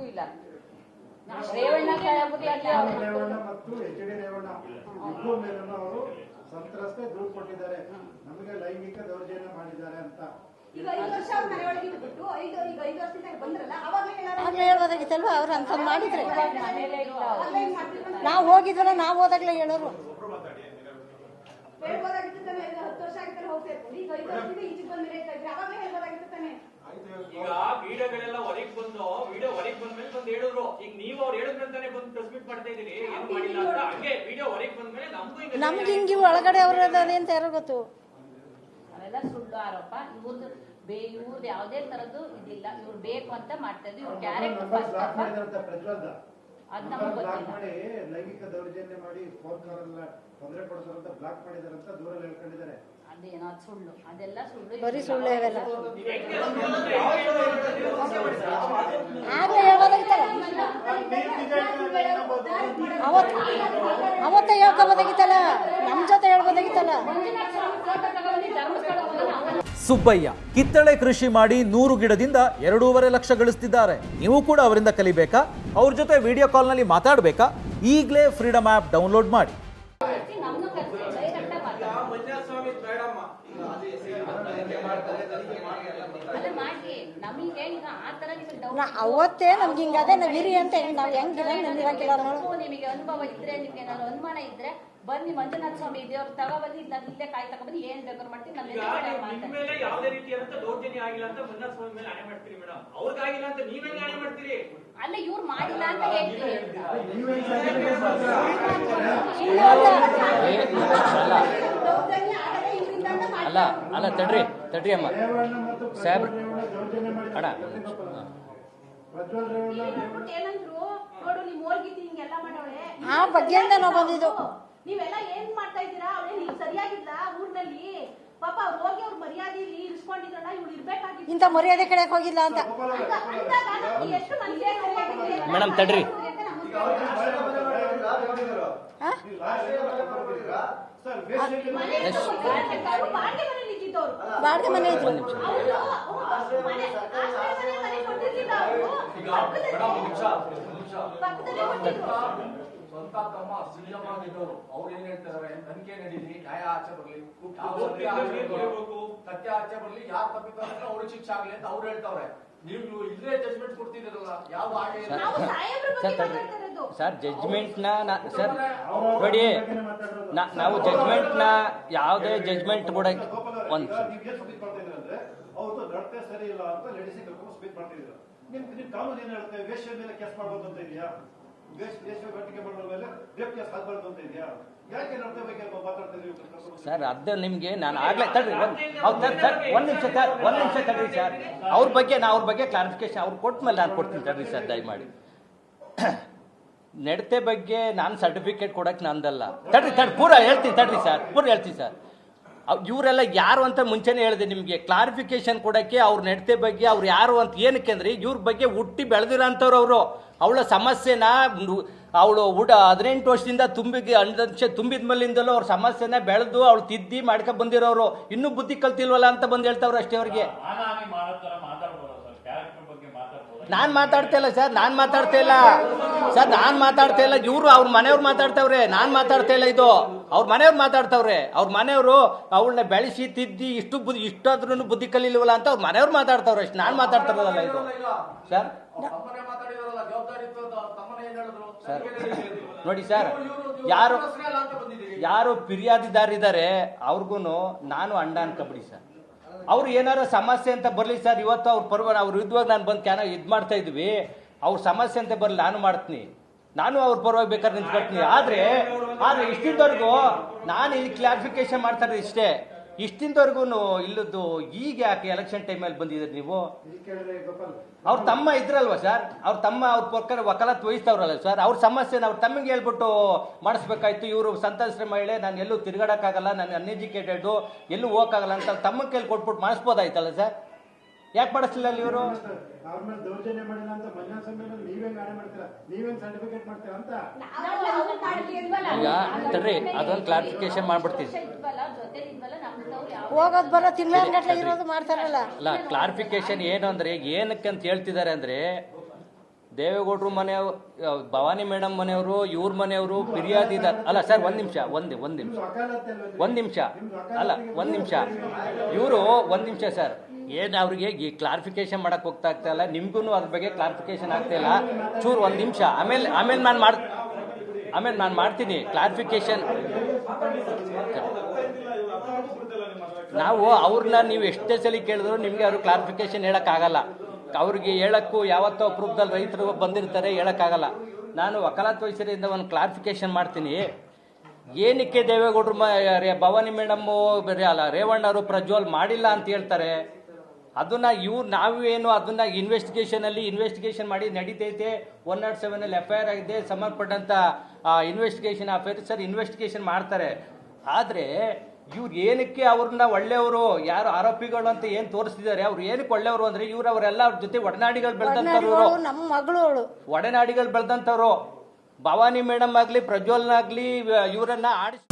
ನಮಗೂ ಇಲ್ಲ. ರೇವಣ್ಣ ರೇವಣ್ಣ ಮತ್ತು ಎಚ್ ಡಿ ರೇವಣ್ಣ. ಇಬ್ಬರು ಮೇಲೂ ಅವರು ಸಂತ್ರಸ್ತೆ ದೂರು ಕೊಟ್ಟಿದ್ದಾರೆ. ನಮಗೆ ಲೈಂಗಿಕ ದೌರ್ಜನ್ಯ ಮಾಡಿದ್ದಾರೆ ಅಂತ. ಹೇಳ್ಬೋದಾಗಿತ್ತಲ್ವ ಅವ್ರು ಅಂತ ಮಾಡಿದ್ರೆ. ನಾವು ಹೋಗಿದ್ವಲ್ಲ ನಾವು ಹೋದಾಗ್ಲೇ ಹೇಳೋರು. ಈಗ ವಿಡಿಯೋಗಳೆಲ್ಲ ಹೊರಗೆ ಬಂದು ವಿಡಿಯೋ ಹೊರಗೆ ಬಂದ್ಮೇಲೆ ಬಂದು ಹೇಳಿದ್ರು. ಈಗ ನೀವು ಅವ್ರು ಹೇಳಿದ್ರಂತಾನೆ ಬಂದು ಟ್ರಾನ್ಸ್ಮಿಟ್ ಮಾಡ್ತಾ ಇದೀರಿ ಏನು ಮಾಡಿಲ್ಲ ಅಂತ. ಹಂಗೆ ವಿಡಿಯೋ ಹೊರಗೆ ಬಂದ್ಮೇಲೆ ನಮಗೂ ಈಗ ನಮ್ಗೆ ಹಿಂಗೆ ಒಳಗಡೆ ಅವ್ರ ಅದೇ ಅಂತ ಯಾರೋ ಗೊತ್ತು? ಅವೆಲ್ಲ ಸುಳ್ಳು ಆರೋಪ. ಇವ್ರದ್ದು ಬೇ ಇವ್ರದ್ದು ಯಾವುದೇ ತರದ್ದು ಇದಿಲ್ಲ. ಇವ್ರು ಬೇಕು ಅಂತ ಮಾಡ್ತಾ ಇದ್ರು ಇವ್ರ ಕ್ಯಾರೆಕ್ಟರ್ ಅದ್ ನಮ್ಗೆ ಗೊತ್ತಿಲ್ಲ. ಮಾಡಿ ಲೈಂಗಿಕ ದೌರ್ಜನ್ಯ ಮಾಡಿ ಫೋನ್ ಕಾಲ್ ತೊಂದರೆ ಕೊಡ್ತಾರಂತ ಬ್ಲಾಕ್ ಮಾಡಿದಾರಂತ ದೂರಲ್ಲಿ ಹೇಳ್ಕೊಂಡಿದ್ದಾರೆ. ಅದೇನೋ ಅದ್ ಸುಳ್ಳು. ಅದೆಲ್ಲ ಸುಳ್ಳು ಬರೀ ಸುಳ್ಳು ಇವೆಲ್ಲ. ಆಗ್ಲೇ ಹೇಳ್ಬೋದಾಗಿತ್ತಲ್ಲ ಅವತ್ ಅವತ್ತೇ ಹೇಳ್ಕೋಬೋದಾಗಿತ್ತಲ್ಲ? ನಮ್ಮ ಜೊತೆ ಹೇಳ್ಬೋದಾಗಿತ್ತಲ್ಲ? ಸುಬ್ಬಯ್ಯ ಕಿತ್ತಳೆ ಕೃಷಿ ಮಾಡಿ ನೂರು ಗಿಡದಿಂದ ಎರಡೂವರೆ ಲಕ್ಷ ಗಳಿಸ್ತಿದ್ದಾರೆ. ನೀವು ಕೂಡ ಅವರಿಂದ ಕಲಿಬೇಕಾ? ಅವ್ರ ಜೊತೆ ವಿಡಿಯೋ ಕಾಲ್ನಲ್ಲಿ ಮಾತಾಡಬೇಕಾ? ಈಗಲೇ ಫ್ರೀಡಮ್ ಆ್ಯಪ್ ಡೌನ್ಲೋಡ್ ಮಾಡಿ. ಅಲ್ಲ ಮಾಡಿ ನಮಗೆ ಈಗ ಆ ತರ ನಿಮಗೆ ನಾ ಡೌಟ್ ಅವತ್ತೇ ನಮ್ಗೆ ಹಿಂಗ ಅದೇ ನಾವು ಇರಿ ಅಂತ ನಾವು ಹೆಂಗಿರ ನಮ್ಗಿರಂಗಿಲ್ಲ ನೋಡು. ನಿಮಗೆ ಅನುಭವ ಇದ್ರೆ ನಿಮ್ಗೆ ಏನಾದ್ರು ಅನುಮಾನ ಇದ್ರೆ ಬನ್ನಿ ಮಂಜುನಾಥ ಸ್ವಾಮಿ ದೇವ್ರ ತಗೊಬನ್ನಿ ನಾನು ಇಲ್ಲೇ ಕಾಯಿ ತಗೊಬನ್ನಿ ಏನ್ ಬೇಕಾದ್ರು ಮಾಡ್ತೀನಿ ನಮ್ಮ ಮೇಲೆ ಯಾವುದೇ ರೀತಿಯಾದಂತ ದೌರ್ಜನ್ಯ ಆಗಿಲ್ಲ ಅಂತ ಮಂಜುನಾಥ ಸ್ವಾಮಿ ಮೇಲೆ ಹಣೆ ಮಾಡ್ತೀರಿ ಮೇಡಮ್. ಅವ್ರಿಗಾಗಿಲ್ಲ ಅಂತ ನೀವೇ ಹಣೆ ಮಾಡ್ತೀರಿ? ಅಲ್ಲ ಇವ್ರು ಮಾಡಿಲ್ಲ ಅಂತ ಹೇಳ್ತೀರಿ certificate ಮಾಡ್ತೀರಾ? ದೌರ್ಜನ್ಯ ಆಗದೆ ಇವರಿಂದ ಅಂತ ಮಾಡಿ ಅಲ್ಲ ಅಲ್ಲ ತಡ್ರಿ ತಡ್ರಿ ಅಮ್ಮ ರೇವಣ್ಣ ಮತ್ತು ಸಾಹೇಬ್ರ. ಅಣ್ಣ. ಆ ಬಗ್ಗೆಯಿಂದ ನಾವು ಬಂದಿದ್ದು. ನೀವೆಲ್ಲ ಏನ್ ಮಾಡ್ತಾ ಇದ್ದೀರಾ ಸರಿಯಾಗಿಲ್ಲ ಊರ್ನಲ್ಲಿ ಪಾಪ ಅವ್ರು ಹೋಗಿ ಅವ್ರ ಮರ್ಯಾದೆಲಿ ಇರಿಸ್ಕೊಂಡಿದ್ರಲ್ಲ ಇವ್ಳು ಇರ್ಬೇಕಾಗಿತ್ತು ಇಂಥ ಮರ್ಯಾದೆ ಕಡೆಗೆ ಹೋಗಿಲ್ಲ ಅಂತ ಅಂತ- ಎಷ್ಟು ಮೇಡಮ್, ತಡ್ರಿ. ಅಂತ ನಮ್ಗೆ ಗೊತ್ತಿಲ್ಲ. ಆ? ಸರ್ ವೇಸ್ಟ್ ಮನೆ ಅವ್ರು ಬಾಡಿಗೆ ಮನೆ. ಸ್ವಂತ ತಮ್ಮ ಸಿಎಂ ಆಗಿದ್ದವರು ಅವ್ರು ಏನ್ ಹೇಳ್ತಾರೆ ತನಿಖೆ ನಡೀಲಿ ನ್ಯಾಯ ಆಚೆ ಬರ್ಲಿ ಸತ್ಯ ಆಚೆ ಬರ್ಲಿ, ಯಾರು ತಪ್ಪಿದ್ದಾರೆ ಅವ್ರಿಗೆ ಶಿಕ್ಷೆ ಆಗ್ಲಿ ಅಂತ ಅವ್ರು ಹೇಳ್ತಾವ್ರೆ ನೀವು ಇಲ್ಲೇ ಜಜ್ಮೆಂಟ್ ಕೊಡ್ತಿದ್ದೀರಲ್ಲ ಯಾವ ಆಗಿ ಸರ್ ಜಜ್ಮೆಂಟ್ನ ಸರ್ ನೋಡಿ ನಾ- ನಾವು ಜಜ್ಮೆಂಟ್ನ ಯಾವುದೇ ಜಜ್ಮೆಂಟ್ ಕೂಡ ಒಂದು ಸರಿ ಅದು ನಿಮಗೆ ನಾನು ಆಗ್ಲೇ ತಡ್ರಿ ಒಂದು ಸರ್ ಸರ್ ಒಂದು ನಿಮಿಷ ಸರ್ ಒಂದು ನಿಮಿಷ ತಡ್ರಿ ಸರ್. ಅವ್ರ ಬಗ್ಗೆ ನಾ ಅವ್ರ ಬಗ್ಗೆ ಕ್ಲಾರಿಫಿಕೇಶನ್ ಅವ್ರು ಕೊಟ್ಟ ಮೇಲೆ ನಾನು ಕೊಡ್ತೀನಿ ತಡ್ರಿ ಸರ್ ದಯಮಾಡಿ. ನಡತೆ ಬಗ್ಗೆ ನಾನು ಸರ್ಟಿಫಿಕೇಟ್ ಕೊಡಕ್ಕೆ ನಂದಲ್ಲ. ತಡ್ರಿ ತಡ್ರಿ ಪೂರ ಹೇಳ್ತೀನಿ ತಡ್ರಿ ಸರ್ ಪೂರ ಹೇಳ್ತೀನಿ ಸರ್. ಇವರೆಲ್ಲ ಯಾರು ಅಂತ ಮುಂಚೆನೇ ಹೇಳಿದೆ ನಿಮಗೆ. ಕ್ಲಾರಿಫಿಕೇಶನ್ ಕೊಡೋಕ್ಕೆ ಅವ್ರ ನಡತೆ ಬಗ್ಗೆ ಅವ್ರು ಯಾರು ಅಂತ ಏನಕ್ಕೆ ಅಂದ್ರೆ ಇವ್ರ ಬಗ್ಗೆ ಹುಟ್ಟಿ ಬೆಳೆದಿರೋಂಥವ್ರು ಅವರು. ಅವಳ ಸಮಸ್ಯೆನ ಅವಳು ಊಟ ಹದಿನೆಂಟು ವರ್ಷದಿಂದ ತುಂಬಿ ಅಂಶ ತುಂಬಿದ ಮೇಲಿಂದಲೂ ಅವ್ರ ಸಮಸ್ಯೆನ ಬೆಳೆದು ಅವಳು ತಿದ್ದಿ ಮಾಡ್ಕೊ ಬಂದಿರೋರು. ಇನ್ನೂ ಬುದ್ಧಿ ಕಲ್ತಿಲ್ವಲ್ಲ ಅಂತ ಬಂದು ಹೇಳ್ತಾವ್ರು ಅಷ್ಟೇ ಅವ್ರಿಗೆ. ನಾನ್ ಮಾತಾಡ್ತಾ ಇಲ್ಲ ಸರ್ ನಾನು ಮಾತಾಡ್ತಾ ಇಲ್ಲ. ಸರ್ ನಾನ್ ಮಾತಾಡ್ತಾ ಇಲ್ಲ. ಇವ್ರು ಅವ್ರ ಮನೆಯವ್ರು ಮಾತಾಡ್ತಾವ್ರೆ. ನಾನ್ ಮಾತಾಡ್ತಾ ಇಲ್ಲ ಇದು. ಅವ್ರ ಮನೆಯವ್ರು ಮಾತಾಡ್ತಾವ್ರೆ. ಅವ್ರ ಮನೆಯವರು ಅವಳನ್ನ ಬೆಳೆಸಿ ತಿದ್ದಿ ಇಷ್ಟು ಬುದ್ಧಿ ಇಷ್ಟಾದ್ರೂ ಬುದ್ಧಿ ಕಲಿಲ್ವಲ್ಲ ಅಂತ ಅವ್ರ ಮನೆಯವ್ರು ಮಾತಾಡ್ತಾವ್ರೆ. ಅಷ್ಟು ನಾನ್ ಮಾತಾಡ್ತಾರಲ್ಲ ಇದು. ಸರ್? ಸರ್, ನೋಡಿ ಸರ್ ಯಾರು ಯಾರು ಫಿರ್ಯಾದಿದಾರಿದ್ದಾರೆ ಅವ್ರಿಗೂ ನಾನು ಅಂಡ ಅನ್ಕೊಬಿಡಿ ಸರ್. ಅವ್ರು ಏನಾರ ಸಮಸ್ಯೆ ಅಂತ ಬರಲಿ ಸರ್ ಇವತ್ತು ಅವ್ರ ಪರ್ವ ಅವ್ರ ವಿರುದ್ಧವಾಗಿ ನಾನು ಬಂದು ಕ್ಯಾನ ಇದು ಮಾಡ್ತಾ ಇದ್ವಿ. ಅವ್ರ ಸಮಸ್ಯೆ ಅಂತ ಬರಲಿ ನಾನು ಮಾಡ್ತೀನಿ. ನಾನು ಅವ್ರ ಪರವಾಗಿ ಬೇಕಾದ್ರೆ ನಿಂತ್ಕೊಳ್ತೀನಿ. ಆದರೆ ಆದರೆ ಇಷ್ಟಿಂದವರೆಗೂ ನಾನು ಇಲ್ಲಿ ಕ್ಲಾರಿಫಿಕೇಶನ್ ಮಾಡ್ತಾ ಇರೋದು ಇಷ್ಟೇ. ಇಷ್ಟಿಂದವರೆಗೂ ಇಲ್ಲದ್ದು ಈಗ ಯಾಕೆ ಎಲೆಕ್ಷನ್ ಟೈಮಲ್ಲಿ ಬಂದಿದ್ದೀರಿ ನೀವು? ಅವ್ರ ತಮ್ಮ ಇದ್ರಲ್ವ ಸರ್ ಅವ್ರ ತಮ್ಮ ಅವ್ರ ಪಕ್ಕ ವಕಾಲತ್ ವಹಿಸ್ತವ್ರಲ್ಲ ಸರ್ ಅವ್ರ ಸಮಸ್ಯೆನ ಅವ್ರ ತಮ್ಮಿಗೆ ಹೇಳ್ಬಿಟ್ಟು ಮಾಡಿಸ್ಬೇಕಾಯ್ತು. ಇವರು ಸಂತಸ್ತ್ರ ಮಹಿಳೆ, ನಾನು ಎಲ್ಲೂ ತಿರುಗಾಡಕ್ಕಾಗಲ್ಲ, ನಾನು ಅನ್ಎಜುಕೇಟೆಡು ಎಲ್ಲೂ ಹೋಗಕ್ಕಾಗಲ್ಲ ಅಂತ ತಮ್ಮ ಕೈಲಿ ಕೊಟ್ಬಿಟ್ಟು ಮಾಡಿಸ್ಬೋದಾಯ್ತಲ್ಲ ಸರ್ ಯಾಕೆ ಮಾಡಿಸ್ಲಿಲ್ಲ ಅಲ್ಲಿ ಇವರು? ಅವ್ರ ಮೇಲೆ ದೌರ್ಜನ್ಯ ಮಾಡಿಲ್ಲ ಅಂತ ಮಹಿಳಾ ಸಮ್ಮೇಳನ ನೀವೇನ್ ಗಾಡಿ ಮಾಡ್ತೀರಾ? ನೀವೇನ್ ಸರ್ಟಿಫಿಕೇಟ್ ಮಾಡ್ತೀರಾ ಅಂತ? ಈಗ ತಡ್ರಿ ಅದೊಂದು ಕ್ಲಾರಿಫಿಕೇಶನ್ ಮಾಡ್ಬಿಡ್ತೀವಿ ಹೋಗೋದು ಬರೋ ತಿಂಗಳಗಟ್ಲೆ ಇರೋದು ಮಾಡ್ತಾರಲ್ಲ. ಅಲ್ಲ ಕ್ಲಾರಿಫಿಕೇಶನ್ ಏನು ಅಂದ್ರೆ ಏನಕ್ಕೆ ಅಂತ ಹೇಳ್ತಿದ್ದಾರೆ ಅಂದ್ರೆ ದೇವೇಗೌಡರು ಮನೆಯವರು ಭವಾನಿ ಮೇಡಮ್ ಮನೆಯವರು ಇವ್ರ ಮನೆಯವರು ಫಿರ್ಯಾದಿದಾರ ಅಲ್ಲ ಸರ್ ಒಂದು ನಿಮಿಷ ಒಂದು ಒಂದು ನಿಮಿಷ. ಒಂದು ನಿಮಿಷ ಅಲ್ಲ ಒಂದು ನಿಮಿಷ. ಇವರು ಒಂದು ನಿಮಿಷ ಸರ್. ಏನು ಅವ್ರಿಗೆ ಈ ಕ್ಲಾರಿಫಿಕೇಶನ್ ಮಾಡಕ್ ಹೋಗ್ತಾ ಆಗ್ತಾ ಇಲ್ಲ ನಿಮ್ಗೂ ಅದ್ರ ಬಗ್ಗೆ ಕ್ಲಾರಿಫಿಕೇಶನ್ ಆಗ್ತಾ ಇಲ್ಲ. ಚೂರು ಒಂದು ನಿಮಿಷ. ಆಮೇಲೆ ಆಮೇಲೆ ನಾನು ಮಾಡ್, ಆಮೇಲೆ ನಾನು ಮಾಡ್ತೀನಿ. ಕ್ಲಾರಿಫಿಕೇಶನ್ ನಾವು ಅವ್ರನ್ನ ನೀವು ಎಷ್ಟೇ ಸಲ ಕೇಳಿದ್ರು ನಿಮಗೆ ಅವ್ರು ಕ್ಲಾರಿಫಿಕೇಶನ್ ಹೇಳೋಕ್ಕಾಗಲ್ಲ ಅವ್ರಿಗೆ ಹೇಳೋಕ್ಕೂ ಯಾವತ್ತೋ ಅಪ್ರೂಪ್ದಲ್ಲಿ ರೈತರು ಬಂದಿರ್ತಾರೆ ಹೇಳೋಕ್ಕಾಗಲ್ಲ ನಾನು ವಕಾಲತ್ ವಹಿಸರಿಂದ ಒಂದು ಕ್ಲಾರಿಫಿಕೇಶನ್ ಮಾಡ್ತೀನಿ. ಏನಕ್ಕೆ ದೇವೇಗೌಡರು ಭವಾನಿ ಮೇಡಮ್ಮು ಅಲ್ಲ ರೇವಣ್ಣವರು ಪ್ರಜ್ವಲ್ ಮಾಡಿಲ್ಲ ಅಂತ ಹೇಳ್ತಾರೆ. ಅದನ್ನ ಇವ್ರು ನಾವೇನು ಅದನ್ನ ಇನ್ವೆಸ್ಟಿಗೇಷನ್ ಅಲ್ಲಿ ಇನ್ವೆಸ್ಟಿಗೇಷನ್ ಮಾಡಿ ನಡೀತೈತೆ. ಒನ್ ನಾಟ್ ಸೆವೆನ್ ಅಲ್ಲಿ ಎಫ್ ಐ ಆರ್ ಆಗಿದೆ. ಸಂಬಂಧಪಟ್ಟಂತ ಇನ್ವೆಸ್ಟಿಗೇಷನ್ ಆಫೀಸರ್ ಇನ್ವೆಸ್ಟಿಗೇಷನ್ ಮಾಡ್ತಾರೆ. ಆದ್ರೆ ಇವ್ರು ಏನಕ್ಕೆ ಅವ್ರನ್ನ ಒಳ್ಳೆಯವರು ಯಾರು ಆರೋಪಿಗಳು ಅಂತ ಏನ್ ತೋರಿಸ್ತಿದ್ದಾರೆ? ಅವ್ರು ಏನಕ್ಕೆ ಒಳ್ಳೆಯವರು ಅಂದ್ರೆ ಇವ್ರು ಅವರೆಲ್ಲ ಅವ್ರ ಜೊತೆ ಒಡನಾಡಿಗಳು ಬೆಳೆದಂತವ್ರು. ನಮ್ಮ ಮಗಳು ಒಡನಾಡಿಗಳು ಬೆಳೆದಂತವ್ರು. ಭವಾನಿ ಮೇಡಮ್ ಆಗ್ಲಿ ಪ್ರಜ್ವಲ್ನಾಗಲಿ ಇವರನ್ನ ಆಡಿಸ್